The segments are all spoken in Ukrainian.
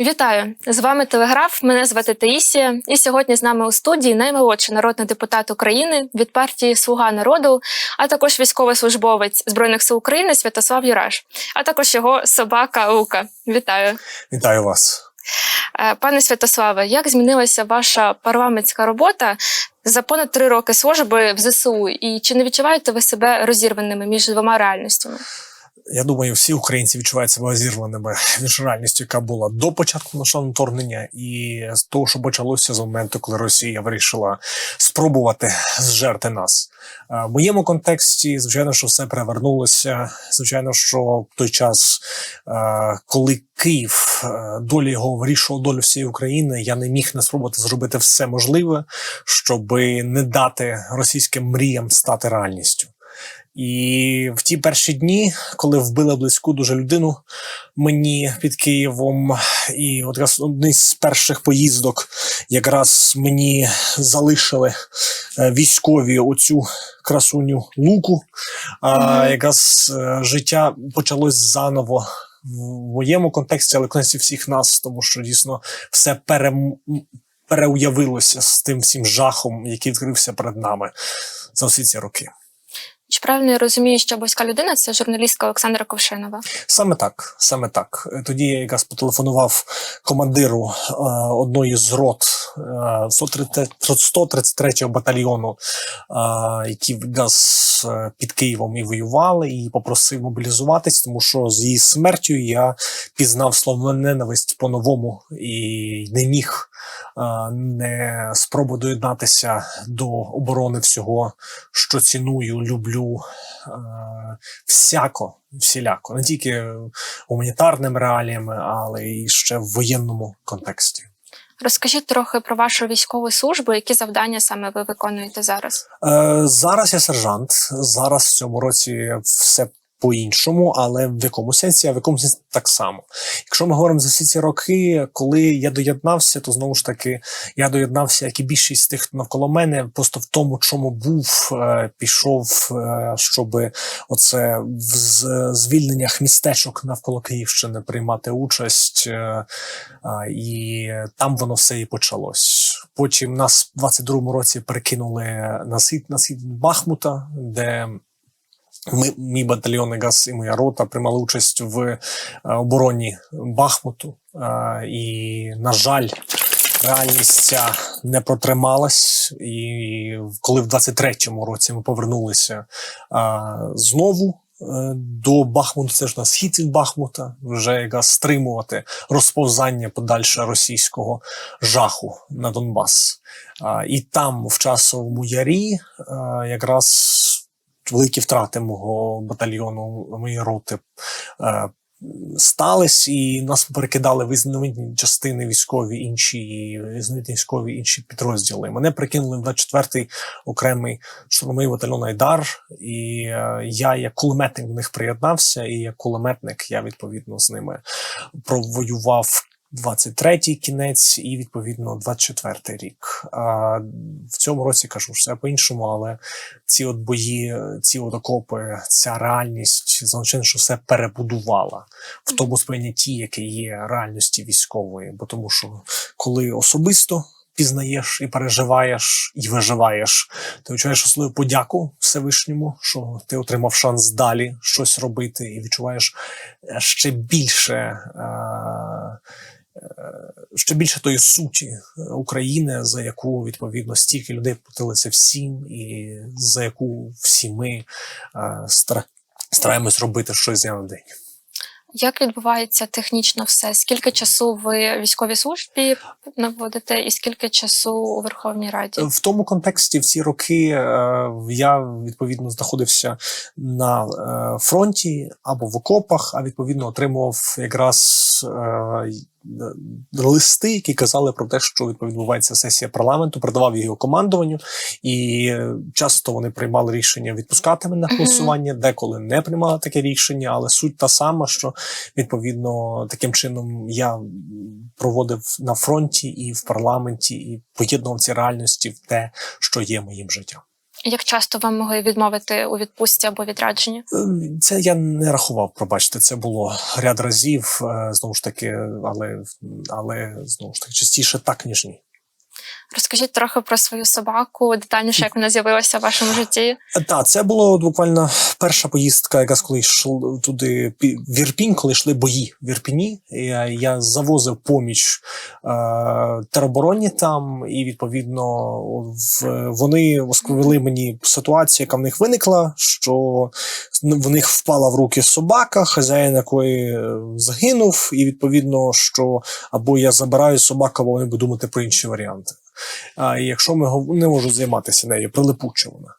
Вітаю! З вами Телеграф. Мене звати Таїсія. І сьогодні з нами у студії наймолодший народний депутат України від партії Слуга народу, а також військовослужбовець Збройних сил України Святослав Юраш, а також його собака Лука. Вітаю, Вітаю вас. Е, пане Святославе. Як змінилася ваша парламентська робота за понад три роки служби в ЗСУ? І чи не відчуваєте ви себе розірваними між двома реальностями? Я думаю, всі українці відчувають себе зірваними між реальністю, яка була до початку нашого вторгнення, і з того, що почалося з моменту, коли Росія вирішила спробувати зжерти нас. Е, В моєму контексті, звичайно, що все перевернулося. Звичайно, що в той час, е, коли Київ е, долі його вирішував долю всієї України, я не міг не спробувати зробити все можливе, щоб не дати російським мріям стати реальністю. І в ті перші дні, коли вбили близьку дуже людину мені під Києвом, і якраз один з перших поїздок якраз мені залишили е, військові оцю красуню луку. А якраз е, життя почалось заново в моєму контексті, але в контексті всіх нас, тому що дійсно все перем... переуявилося з тим всім жахом, який відкрився перед нами за всі ці роки. Чи правильно я розумію, що близька людина це журналістка Олександра Ковшинова? Саме так, саме так. Тоді я якраз потелефонував командиру е, одної з рот е, 133 батальйону, е, які якраз е, під Києвом і воювали, і попросив мобілізуватись, тому що з її смертю я пізнав слово ненависть по-новому і не міг не спробу доєднатися до оборони всього, що ціную, люблю е, всяко, всіляко, не тільки гуманітарними реаліями, але й ще в воєнному контексті. Розкажіть трохи про вашу військову службу, які завдання саме ви виконуєте зараз? Е, зараз я сержант. Зараз в цьому році все по-іншому, але в якому сенсі, а в якому сенсі так само. Якщо ми говоримо за всі ці роки, коли я доєднався, то знову ж таки я доєднався, як і більшість тих навколо мене, просто в тому, чому був, е, пішов, е, щоб оце в звільненнях містечок навколо Київщини приймати участь, е, і там воно все і почалось. Потім нас в 22-му році перекинули на схід на схід Бахмута, де ми, мій батальйон якраз і моя рота приймали участь в е, обороні Бахмуту. Е, і, на жаль, реальність ця не протрималась. І коли в 23-му році ми повернулися е, знову. До Бахмуту, це ж на схід від Бахмута, вже якраз стримувати розповзання подальше російського жаху на Донбас. І там, в часовому ярі, якраз великі втрати мого батальйону, моєї роти е, стались, і нас перекидали в різноманітні частини військові, інші різноманітні військові інші підрозділи. Мене прикинули в 24-й окремий штурмовий батальйон Айдар, і е, я як кулеметник до них приєднався, і як кулеметник я відповідно з ними провоював 23-й кінець і відповідно 24-й рік. А в цьому році кажу все по-іншому, але ці от бої, ці от окопи, ця реальність звичайно, що все перебудувала в тому сприйнятті, яке є реальності військової. Бо тому, що коли особисто пізнаєш і переживаєш і виживаєш, ти відчуваєш особливу подяку Всевишньому, що ти отримав шанс далі щось робити, і відчуваєш е, ще більше. Е, Ще більше тої суті е, України, за яку відповідно стільки людей платилися всім, і за яку всі ми е, стараємось робити щось з дня на день. Як відбувається технічно все? Скільки часу ви військовій службі наводите, і скільки часу у Верховній Раді? В тому контексті в ці роки е, я відповідно знаходився на фронті або в окопах, а відповідно отримував якраз листи, які казали про те, що відбувається сесія парламенту, передавав його командуванню, і е, часто вони приймали рішення відпускати мене на голосування, деколи не приймали таке рішення, але суть та сама, що відповідно таким чином я проводив на фронті і в парламенті, і поєднував ці реальності в те, що є моїм життям. Як часто вам могли відмовити у відпустці або відрядженні? Е, Це я не рахував, пробачте, це було ряд разів, е, знову ж таки, але, але знову ж таки, частіше так, ніж ні. Розкажіть трохи про свою собаку, детальніше, як вона з'явилася в вашому житті. Так, це було буквально перша поїздка, якраз коли йшов туди в Ірпінь, коли йшли бої в Ірпіні. Я, я завозив поміч е, теробороні там, і відповідно в, вони розповіли мені ситуацію, яка в них виникла, що в них впала в руки собака, хазяїн якої е, загинув, і відповідно, що або я забираю собаку, або вони будуть думати про інші варіанти. А якщо ми не можу займатися нею, прилипуча вона.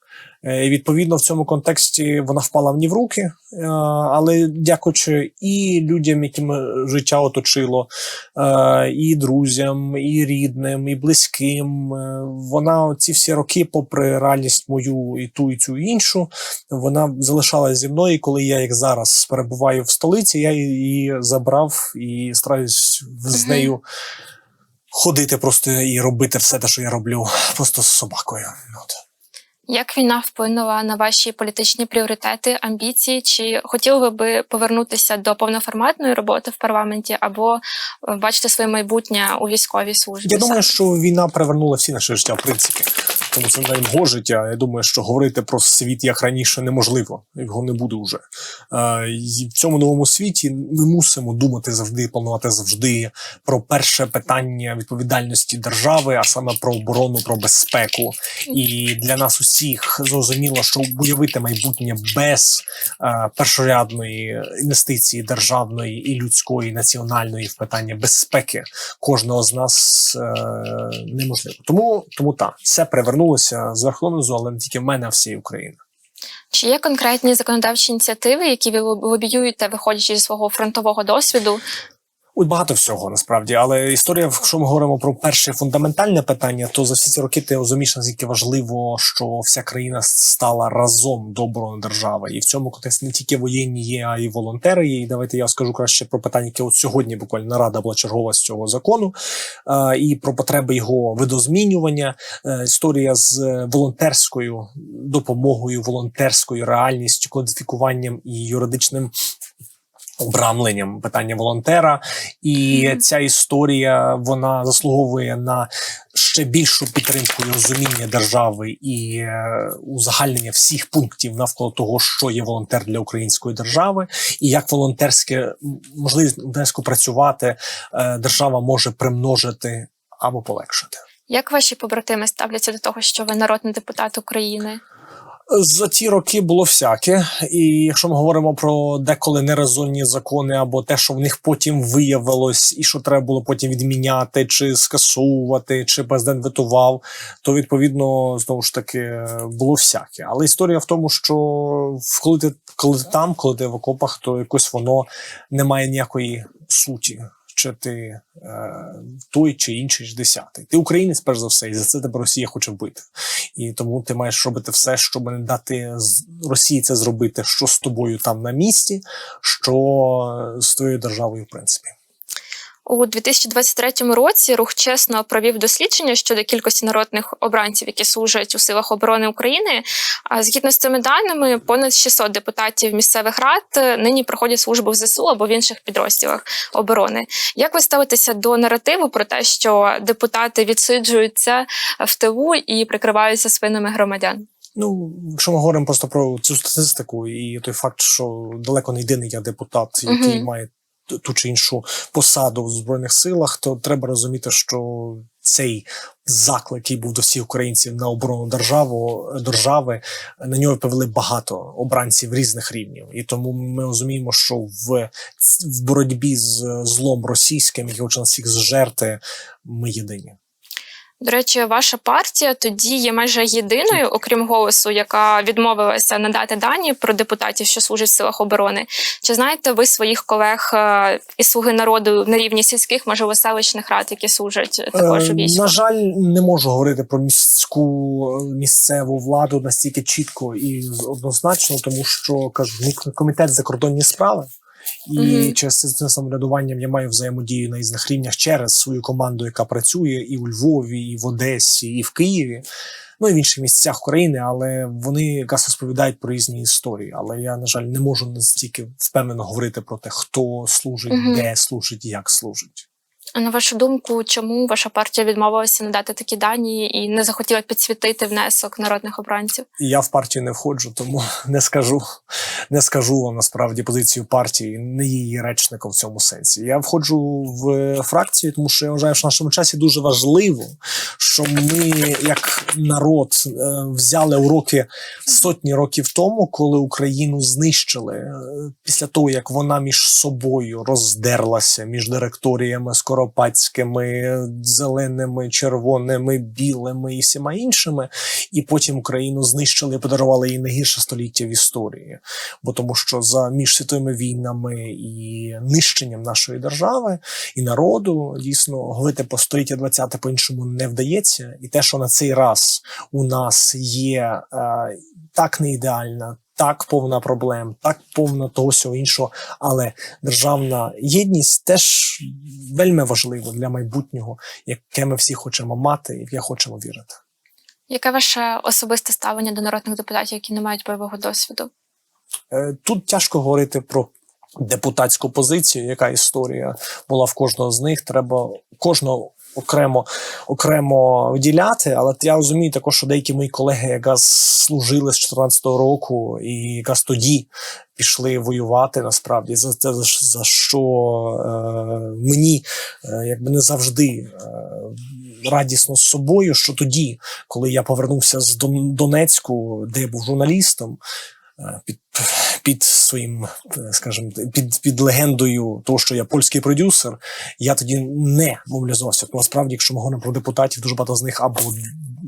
Е, І відповідно в цьому контексті вона впала мені в руки, е, але дякуючи і людям, яким життя оточило, е, і друзям, і рідним, і близьким. е, Вона ці всі роки, попри реальність мою і ту, і цю і іншу, вона залишалась зі мною. І коли я, як зараз, перебуваю в столиці, я її забрав і стараюсь з нею. Ходити просто і робити все те, що я роблю, просто з собакою. От. Як війна вплинула на ваші політичні пріоритети, амбіції? Чи хотіли ви би повернутися до повноформатної роботи в парламенті, або е, бачите своє майбутнє у військовій службі? Я думаю, що війна перевернула всі наше життя, в принципі. Тому це не мого життя. Я думаю, що говорити про світ як раніше неможливо, його не буде вже. Е, і в цьому новому світі ми мусимо думати завжди, планувати завжди про перше питання відповідальності держави, а саме про оборону, про безпеку. І для нас усіх зрозуміло, що уявити майбутнє без е, першорядної інвестиції державної і людської, національної в питання безпеки кожного з нас е, неможливо. Тому, тому так, все перевернулося з верховнизу, але не тільки в мене, а всієї України. Чи є конкретні законодавчі ініціативи, які ви лобіюєте, виходячи зі свого фронтового досвіду? Ой, багато всього насправді, але історія, якщо ми говоримо про перше фундаментальне питання, то за всі ці роки ти розумієш, наскільки важливо, що вся країна стала разом до оборони держави, і в цьому контексті не тільки воєнні є, а й волонтери є. І давайте я скажу краще про питання, яке от сьогодні буквально нарада була чергова з цього закону, е, і про потреби його видозмінювання. Е, історія з волонтерською допомогою, волонтерською реальністю, кодифікуванням і юридичним обрамленням питання волонтера, і Мгм. ця історія вона заслуговує на ще більшу підтримку і розуміння держави і е, узагальнення всіх пунктів навколо того, що є волонтер для української держави, і як волонтерське можливість волонтерсько працювати е, держава може примножити або полегшити. Як ваші побратими ставляться до того, що ви народний депутат України? За ті роки було всяке, і якщо ми говоримо про деколи нерезонні закони, або те, що в них потім виявилось, і що треба було потім відміняти, чи скасовувати, чи президент ветував, то відповідно знову ж таки було всяке. Але історія в тому, що коли ти коли ти там, коли ти в окопах, то якось воно не має ніякої суті. Чи ти е, той чи інший ж десятий. Ти українець, перш за все, і за це тебе Росія хоче вбити. І тому ти маєш робити все, щоб не дати Росії це зробити, що з тобою там на місці, що з твоєю державою, в принципі. У 2023 році рух чесно провів дослідження щодо кількості народних обранців, які служать у силах оборони України. А згідно з цими даними, понад 600 депутатів місцевих рад е, нині проходять службу в ЗСУ або в інших підрозділах оборони. Як ви ставитеся до наративу про те, що депутати відсиджуються в тилу і прикриваються спинами громадян? Ну, якщо ми говоримо просто про цю статистику, і той факт, що далеко не єдиний я депутат, який Мгм. має ту- чи іншу посаду в збройних силах, то треба розуміти, що цей заклик, який був до всіх українців на оборону державу держави, на нього повели багато обранців різних рівнів, і тому ми розуміємо, що в, в боротьбі з злом російським, який хоче нас всіх зжерти, ми єдині. До речі, ваша партія тоді є майже єдиною, окрім голосу, яка відмовилася надати дані про депутатів, що служать в силах оборони. Чи знаєте ви своїх колег е, із слуги народу на рівні сільських, можливо, селищних рад, які служать також у Е, війську? На жаль, не можу говорити про міську місцеву владу настільки чітко і однозначно, тому що кажу, мій комітет закордонні справи. І Мгм. через це, самоврядуванням я маю взаємодію на різних рівнях через свою команду, яка працює і у Львові, і в Одесі, і в Києві. Ну і в інших місцях України, але вони якраз розповідають про різні історії. Але я, на жаль, не можу настільки впевнено говорити про те, хто служить, Мгм. де служить, як служить. На вашу думку, чому ваша партія відмовилася надати такі дані і не захотіла підсвітити внесок народних обранців? Я в партію не входжу, тому не скажу, не скажу вам насправді позицію партії, не її речником в цьому сенсі. Я входжу в фракцію, тому що я вважаю, що в нашому часі дуже важливо, що ми, як народ, е, взяли уроки сотні років тому, коли Україну знищили е, після того, як вона між собою роздерлася між директоріями скоропадськими, зеленими, червоними, білими і всіма іншими і потім Україну знищили і подарували їй найгірше століття в історії. Бо тому, що за між світовими війнами і нищенням нашої держави і народу дійсно говорити по століття 20 по-іншому не вдається. І те, що на цей раз у нас є е, так не ідеальна. Так, повна проблем, так повна того всього іншого, але державна єдність теж вельми важлива для майбутнього, яке ми всі хочемо мати, і в яке хочемо вірити. Яке ваше особисте ставлення до народних депутатів, які не мають бойового досвіду? Е, Тут тяжко говорити про депутатську позицію, яка історія була в кожного з них. Треба кожного окремо окремо виділяти. Але я розумію також, що деякі мої колеги, якраз служили з 2014 року, і якраз тоді пішли воювати насправді за те, за, за що е, мені е, якби не завжди е, радісно з собою, що тоді, коли я повернувся з Донецьку, де я був журналістом. Е, Під, під своїм, е, скажімо, під, під легендою того, що я польський продюсер, я тоді не мобілізувався. Насправді, якщо ми говоримо про депутатів, дуже багато з них або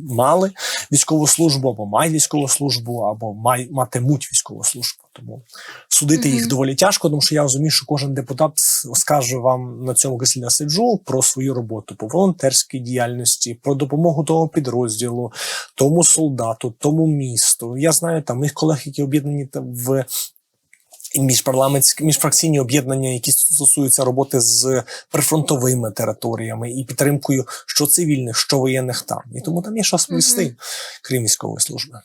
мали військову службу, або мають військову службу, або май, матимуть військову службу. Тому судити їх доволі тяжко, тому що я розумію, що кожен депутат скаже вам на цьому кріслі я сиджу про свою роботу по волонтерській діяльності, про допомогу тому підрозділу, тому солдату, тому місту. Я знаю там моїх колег, які об'єднані в міжпарламентські міжфракційні об'єднання, які стосуються роботи з прифронтовими територіями і підтримкою що цивільних, що воєнних там. І тому там є що сповісти, крім військової служби.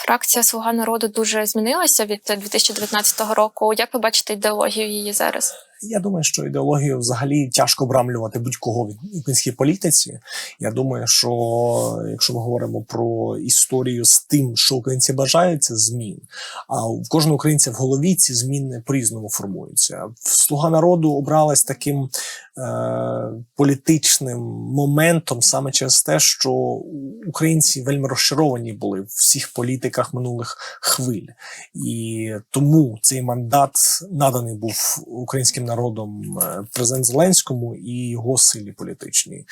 Фракція Слуга народу дуже змінилася від 2019 року. Як ви бачите ідеологію її зараз? Я думаю, що ідеологію взагалі тяжко обрамлювати будь-кого в українській політиці. Я думаю, що якщо ми говоримо про історію з тим, що українці бажають, це змін. А в кожного українця в голові ці зміни по-різному формуються. Слуга народу обралась таким е, політичним моментом саме через те, що українці вельми розчаровані були в всіх політиках минулих хвиль. І тому цей мандат наданий був українським народом е, президент Зеленському і його силі політичній.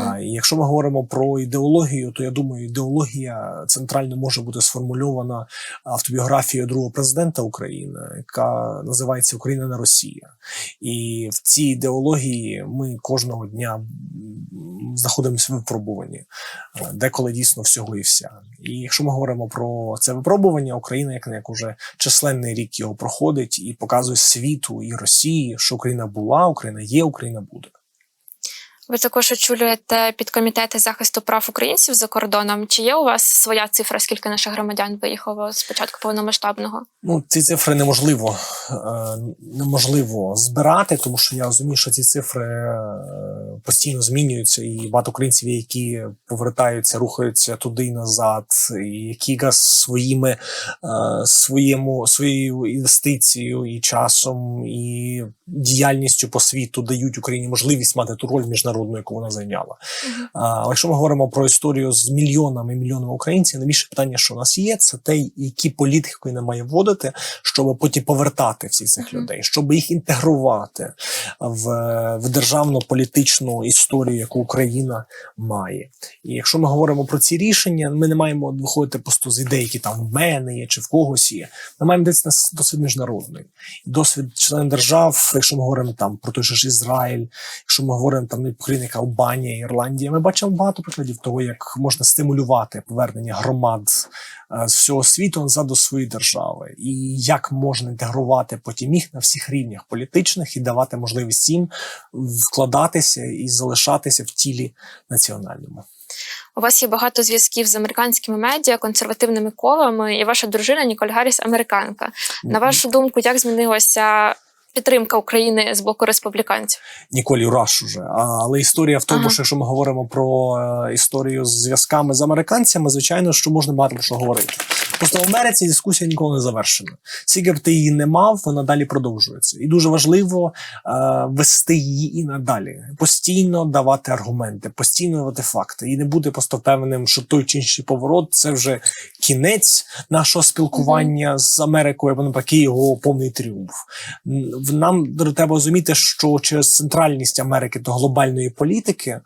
А, і якщо ми говоримо про ідеологію, то я думаю, ідеологія центрально може бути сформульована автобіографією другого президента України, яка називається Україна не Росія. І в цій ідеології ми кожного дня знаходимося в випробуванні, е, деколи дійсно всього і вся. І якщо ми говоримо про це випробування, Україна як не як уже численний рік його проходить і показує світу і Росії, що Україна була, Україна є, Україна буде. Ви також очолюєте підкомітети захисту прав українців за кордоном. Чи є у вас своя цифра, скільки наших громадян виїхало з початку повномасштабного? Ну, ці цифри неможливо, е, неможливо збирати, тому що я розумію, що ці цифри е, постійно змінюються, і багато українців, які повертаються, рухаються туди і назад, і які своїми е, своєму своєю інвестицією і часом, і діяльністю по світу дають Україні можливість мати ту роль міжнародну, яку вона зайняла. А, Але якщо ми говоримо про історію з мільйонами і мільйонами українців, найбільше питання, що у нас є, це те, які політики Україна має вводити, щоб потім повертати всіх цих людей, щоб їх інтегрувати в, в державну політичну історію, яку Україна має. І якщо ми говоримо про ці рішення, ми не маємо виходити просто з ідей, які там в мене є чи в когось є. Ми маємо десь на досвід міжнародний, досвід членів держав. Якщо ми говоримо там про той же ж Ізраїль, якщо ми говоримо там України, як Албанія, Ірландія. Ми бачимо багато прикладів того, як можна стимулювати повернення громад е, з всього світу назад до своєї держави, і як можна інтегрувати потім їх на всіх рівнях політичних і давати можливість їм вкладатися і залишатися в тілі національному. У вас є багато зв'язків з американськими медіа, консервативними колами, і ваша дружина Ніколь Гарріс американка. На вашу думку, як змінилася підтримка України з боку республіканців? Ніколі Раш уже. Але історія в тому, Ага. що якщо ми говоримо про е, історію з зв'язками з американцями, звичайно, що можна багато про що говорити. Просто в Америці дискусія ніколи не завершена. Скільки б ти її не мав, вона далі продовжується. І дуже важливо е, вести її і надалі, постійно давати аргументи, постійно давати факти, і не бути просто впевненим, що той чи інший поворот це вже кінець нашого спілкування з Америкою, або навпаки, його повний тріумф. Нам треба розуміти, що через центральність Америки до глобальної політики е,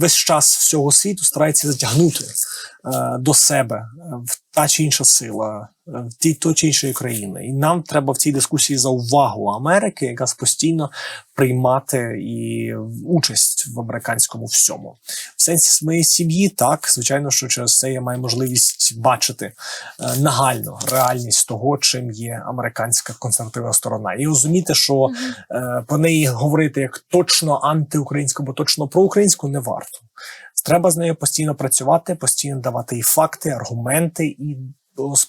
весь час всього світу старається затягнути е, до себе е, в та чи інша сила, е, в ті то чи іншої країни. І нам треба в цій дискусії за увагу Америки, якраз постійно приймати і участь в американському всьому. В сенсі моєї сім'ї, так звичайно, що через це я маю можливість бачити е, нагальну реальність того, чим є американська консервативна сторона, і розуміти, що е, по неї говорити як точно антиукраїнську, або точно проукраїнську не варто. Треба з нею постійно працювати, постійно давати їй факти, аргументи і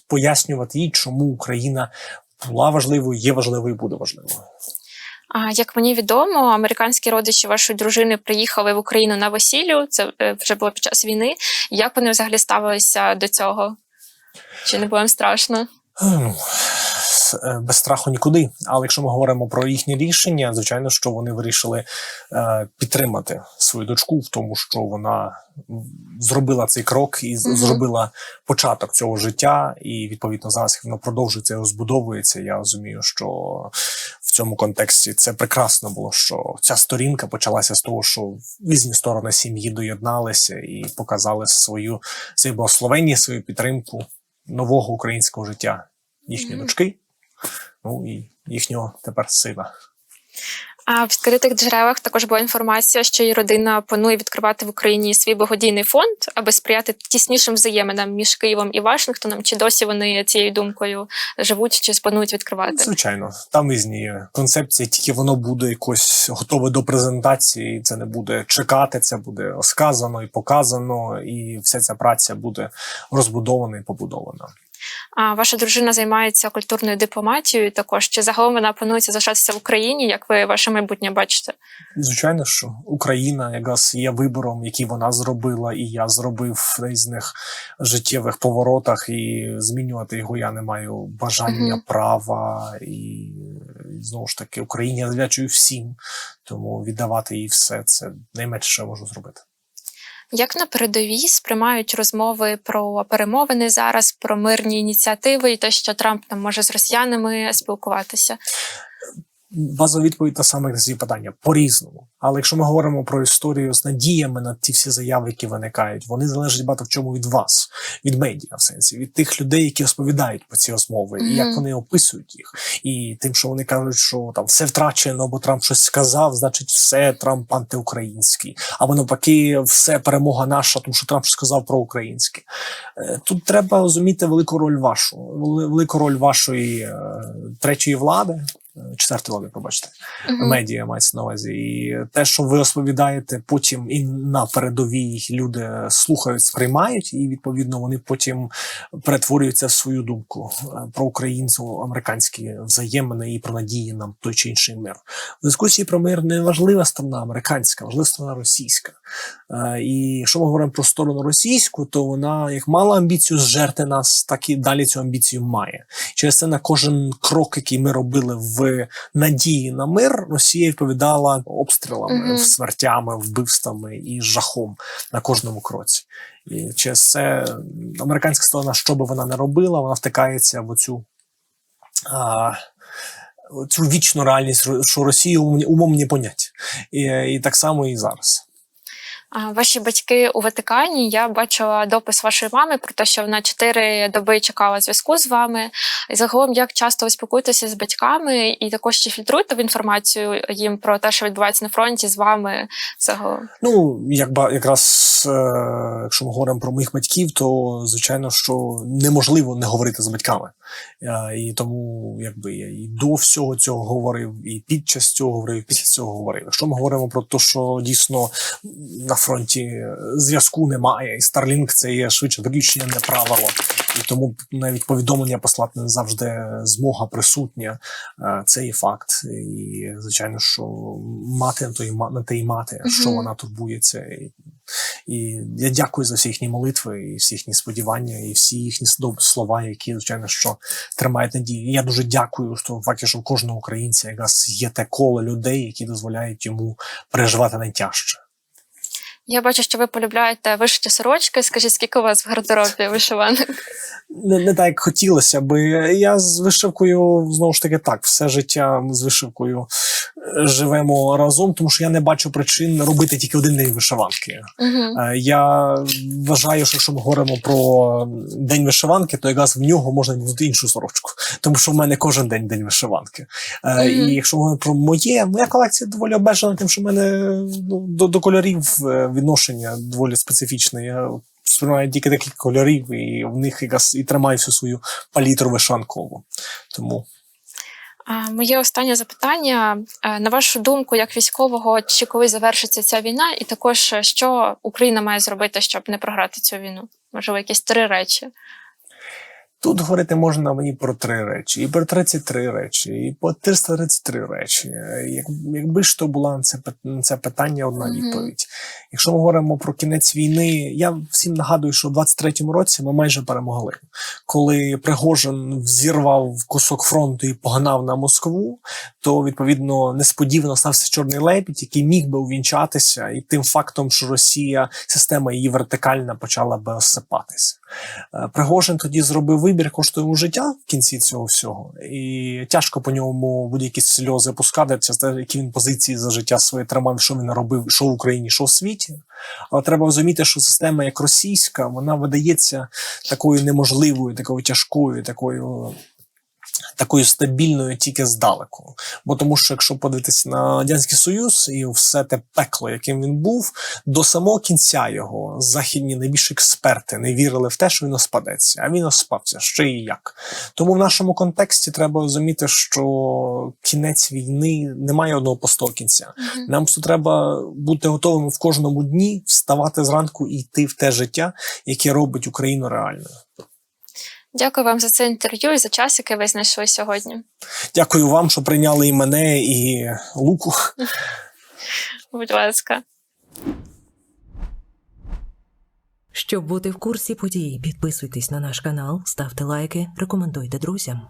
пояснювати їй, чому Україна була важливою, є важливою і буде важливою. Як мені відомо, американські родичі вашої дружини приїхали в Україну на весіллю. Це е, вже було під час війни. Як вони взагалі ставилися до цього? Чи не було їм страшно? Е, без страху нікуди. Але якщо ми говоримо про їхнє рішення, звичайно, що вони вирішили е, підтримати свою дочку в тому, що вона зробила цей крок і Мгм. зробила початок цього життя, і відповідно зараз воно продовжується і розбудовується. Я розумію, що в цьому контексті це прекрасно було, що ця сторінка почалася з того, що різні сторони сім'ї доєдналися і показали свою своє благословення, свою підтримку нового українського життя їхньої Мгм. дочки, ну і їхнього тепер сина. А в відкритих джерелах також була інформація, що її родина планує відкривати в Україні свій благодійний фонд, аби сприяти тіснішим взаєминам між Києвом і Вашингтоном. Чи досі вони цією думкою живуть, чи планують відкривати? Звичайно, там різні концепції, тільки воно буде якось готове до презентації. Це не буде чекати, це буде сказано і показано, і вся ця праця буде розбудована і побудована. А ваша дружина займається культурною дипломатією. Також чи загалом вона планується залишатися в Україні? Як ви ваше майбутнє бачите? Звичайно, що Україна якраз є вибором, який вона зробила, і я зробив в різних життєвих поворотах, і змінювати його я не маю бажання, Мгм. права і знову ж таки Україні я завдячую всім, тому віддавати їй все це найменше, що я можу зробити. Як на передовій сприймають розмови про перемовини зараз, про мирні ініціативи і те, що Трамп там може з росіянами спілкуватися? Базова відповідь та саме на ці питання по-різному. Але якщо ми говоримо про історію з надіями на ті всі заяви, які виникають, вони залежать багато в чому від вас, від медіа, в сенсі, від тих людей, які розповідають про ці розмови, і як вони описують їх, і тим, що вони кажуть, що там все втрачено, бо Трамп щось сказав, значить, все Трамп антиукраїнський, або навпаки, все перемога наша, тому що Трамп щось сказав про українське. Е, Тут треба розуміти велику роль вашу, велику роль вашої е, третьої влади. Четвертої влади, пробачте, Мгм. медіа мається на увазі. І те, що ви розповідаєте, потім і на передовій люди слухають, сприймають, і відповідно вони потім перетворюються в свою думку е, про українсько-американські взаємини і про надії на той чи інший мир. В дискусії про мир не важлива сторона американська, важлива сторона російська. Е, І якщо ми говоримо про сторону російську, то вона як мала амбіцію зжерти нас, так і далі цю амбіцію має. Через це на кожен крок, який ми робили в надії на мир, Росія відповідала обстрілами, Мгм. смертями, вбивствами і жахом на кожному кроці. І через це американська сторона, що би вона не робила, вона втикається в оцю. А, Цю вічну реальність, що Росія умом не понять. І, і так само і зараз. Ваші батьки у Ватикані. Я бачила допис вашої мами про те, що вона чотири доби чекала зв'язку з вами. Загалом, як часто ви спілкуєтеся з батьками, і також чи фільтруєте ви інформацію їм про те, що відбувається на фронті з вами загалом? Ну, як якраз, е, якщо ми говоримо про моїх батьків, то звичайно, що неможливо не говорити з батьками. Е, і тому, якби я і до всього цього говорив, і під час цього говорив, і після цього говорив. Якщо ми говоримо про те, що дійсно на фронті зв'язку немає, і Starlink це є швидше виключення, не правило. І тому навіть повідомлення послати не завжди змога присутня. Е, Це є факт. І звичайно, що мати на то і на те і мати, що вона турбується. І, і я дякую за всі їхні молитви, і всі їхні сподівання, і всі їхні слова, які звичайно що тримають надію. І я дуже дякую, що факті, що в кожного українця якраз є те коло людей, які дозволяють йому переживати найтяжче. Я бачу, що ви полюбляєте вишиті сорочки. Скажіть, скільки у вас в гардеробі вишиванок? не, не так, як хотілося би. Я з вишивкою знову ж таки так, все життя з вишивкою е, живемо разом, тому що я не бачу причин робити тільки один день вишиванки. Угу. Я вважаю, що якщо ми говоримо про день вишиванки, то якраз в нього можна додати іншу сорочку, тому що в мене кожен день день вишиванки. Мгм. І якщо ми говоримо про моє, моя колекція доволі обмежена тим, що в мене ну, до, до кольорів відношення доволі специфічне. Я сприймаю тільки декілька кольорів, і в них якраз і тримаю всю свою палітру вишанкову. Тому Моє останнє запитання. Е, На вашу думку, як військового, чи коли завершиться ця війна, і також е, що Україна має зробити, щоб не програти цю війну? Можливо, якісь три речі. Тут говорити можна мені про три речі, і про 33 речі, і по 333 речі. Як, якби ж то була на це, на це питання одна відповідь. Якщо ми говоримо про кінець війни, я всім нагадую, що в 23-му році ми майже перемогли. Коли Пригожин взірвав кусок фронту і погнав на Москву, то відповідно несподівано стався чорний лебідь, який міг би увінчатися, і тим фактом, що Росія, система її вертикальна почала би осипатися. Е, Пригожин тоді зробив вибір, коштує йому життя в кінці цього всього, і тяжко по ньому будь-які сльози пускати, які він позиції за життя своє тримав, що він робив, що в Україні, що в світі. Але треба розуміти, що система як російська, вона видається такою неможливою, такою тяжкою, такою. Такою стабільною тільки здалеку. Бо тому, що якщо подивитися на радянський союз і все те пекло, яким він був, до самого кінця його західні найбільші експерти не вірили в те, що він оспадеться, а він оспався ще і як. Тому в нашому контексті треба розуміти, що кінець війни не має одного простого кінця. Мгм. Нам просто треба бути готовими в кожному дні вставати зранку і йти в те життя, яке робить Україну реальною. Дякую вам за це інтерв'ю і за час, який ви знайшли сьогодні. Дякую вам, що прийняли і мене, і Луку. Будь ласка. Щоб бути в курсі подій, підписуйтесь на наш канал, ставте лайки, рекомендуйте друзям.